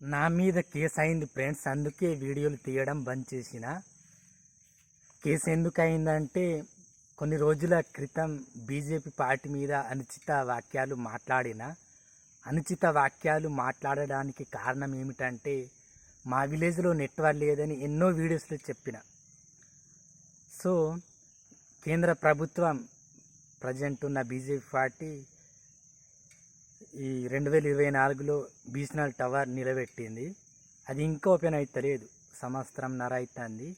నా మీద కేసు అయింది ఫ్రెండ్స్. అందుకే వీడియోలు తీయడం బంద్ చేసిన. కేసు ఎందుకు అయిందంటే కొన్ని రోజుల క్రితం బీజేపీ పార్టీ మీద అనుచిత వాక్యాలు మాట్లాడిన. అనుచిత వాక్యాలు మాట్లాడడానికి కారణం ఏమిటంటే మా విలేజ్లో నెట్వర్క్ లేదని ఎన్నో వీడియోస్లో చెప్పిన. సో కేంద్ర ప్రభుత్వం ప్రజెంట్ ఉన్న బీజేపీ పార్టీ ఈ రెండు వేల ఇరవై నాలుగులో బీఎస్ఎన్ఎల్ టవర్ నిలబెట్టింది. అది ఇంకా ఓపెన్ అవుతలేదు సంవత్సరం నర అవుతుంది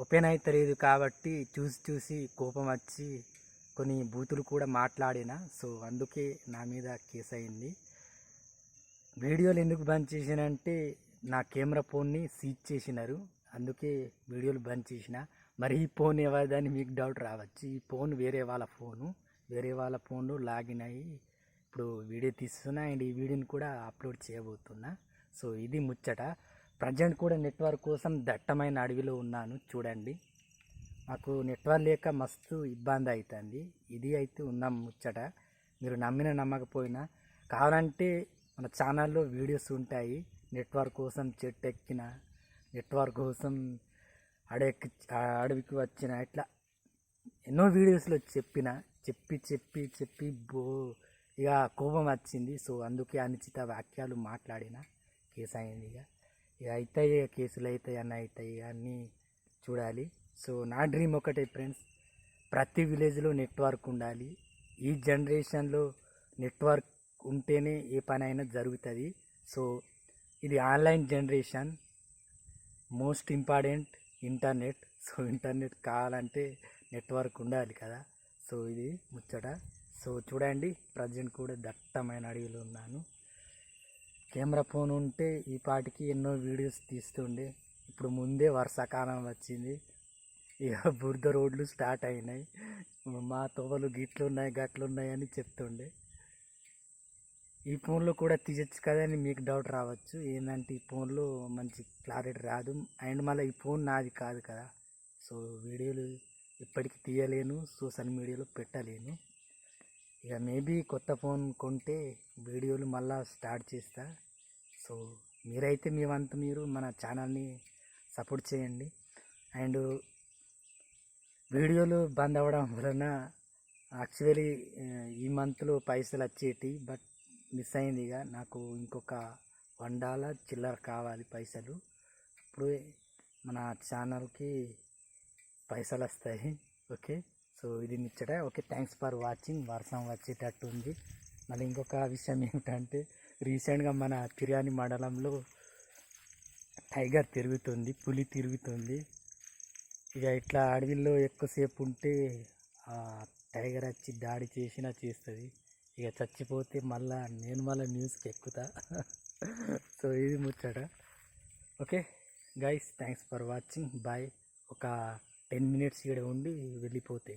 ఓపెన్ అవుతలేదు కాబట్టి చూసి చూసి కోపం వచ్చి కొన్ని బూతులు కూడా మాట్లాడిన. సో అందుకే నా మీద కేసు అయింది. వీడియోలు ఎందుకు బంద్ చేసినంటే నా కెమెరా ఫోన్ని సీజ్ చేసినారు. అందుకే వీడియోలు బంద్ చేసిన. మరి ఈ ఫోన్ ఎవరిదని మీకు డౌట్ రావచ్చు. ఈ ఫోన్ వేరే వాళ్ళ ఫోను. వేరే వాళ్ళ ఫోన్లో లాగిన్ అయ్యి ఇప్పుడు వీడియో తీస్తున్నా అండ్ ఈ వీడియోని కూడా అప్లోడ్ చేయబోతున్నా. సో ఇది ముచ్చట. ప్రజెంట్ కూడా నెట్వర్క్ కోసం దట్టమైన అడవిలో ఉన్నాను. చూడండి. మాకు నెట్వర్క్ లేక మస్తు ఇబ్బంది అవుతుంది ఇది అయితే ఉన్నాం ముచ్చట. మీరు నమ్మిన నమ్మకపోయినా. కావాలంటే మన ఛానల్లో వీడియోస్ ఉంటాయి. నెట్వర్క్ కోసం చెట్టు ఎక్కిన నెట్వర్క్ కోసం అడవి అడవికి వచ్చిన ఇట్లా ఎన్నో వీడియోస్లో చెప్పిన. చెప్పి చెప్పి చెప్పి బో ఇక కోపం వచ్చింది. సో అందుకే అనుచిత వాక్యాలు మాట్లాడిన. కేసు అయింది ఇక. ఇక అవుతాయి ఇక కేసులు అవుతాయి అన్న అవుతాయి అన్నీ చూడాలి. సో నా డ్రీమ్ ఒకటే ఫ్రెండ్స్ ప్రతి విలేజ్లో నెట్వర్క్ ఉండాలి. ఈ జనరేషన్లో నెట్వర్క్ ఉంటేనే ఏ పని అయినా జరుగుతుంది. సో ఇది online generation. Most important internet. So internet కావాలంటే నెట్వర్క్ ఉండాలి కదా. సో ఇది ముచ్చట. సో చూడండి ప్రజెంట్ కూడా దట్టమైన అడవిలో ఉన్నాను. కెమెరా ఫోన్ ఉంటే ఈ పాటికి ఎన్నో వీడియోస్ తీస్తుండే. ఇప్పుడు ముందే వర్షాకాలం వచ్చింది. ఇక బురద రోడ్లు స్టార్ట్ అయినాయి. మా తోవలు గిట్లు ఉన్నాయి గట్లు ఉన్నాయి అని చెప్తుండే. ఈ ఫోన్లో కూడా తీయచ్చు కదా అని మీకు డౌట్ రావచ్చు. ఏంటంటే ఈ ఫోన్లో మంచి క్లారిటీ రాదు. అండ్ మళ్ళీ ఈ ఫోన్ నాది కాదు కదా. సో వీడియోలు ఇప్పటికీ తీయలేను సోషల్ మీడియాలో పెట్టలేను. ఇక మేబీ కొత్త ఫోన్ కొంటే వీడియోలు మళ్ళా స్టార్ట్ చేస్తా. సో మీరైతే మీ వంతు మీరు మన ఛానల్ని సపోర్ట్ చేయండి. అండ్ వీడియోలు బంద్ అవ్వడం వలన యాక్చువల్లీ ఈ మంత్లో పైసలు వచ్చేటి బట్ మిస్ అయింది ఇక. నాకు ఇంకొక వన్ డాలర్ చిల్లర కావాలి పైసలు. ఇప్పుడు మన ఛానల్కి పైసలు వస్తాయి. ఓకే? సో ఇది ముచ్చట. ఓకే థ్యాంక్స్ ఫర్ వాచింగ్ వర్షం వచ్చేటట్టు ఉంది. మళ్ళీ ఇంకొక విషయం ఏమిటంటే రీసెంట్గా మన తిరియాని మండలంలో టైగర్ తిరుగుతుంది పులి తిరుగుతుంది. ఇక ఇట్లా అడవిలో ఎక్కువసేపు ఉంటే ఆ టైగర్ వచ్చి దాడి చేసినా చేస్తుంది. ఇక చచ్చిపోతే మళ్ళా నేను మళ్ళీ న్యూస్కి ఎక్కుతా. సో ఇది ముచ్చట. Okay guys thanks for watching bye ఒక టెన్ మినిట్స్ ఇక్కడ ఉండి వెళ్ళిపోతే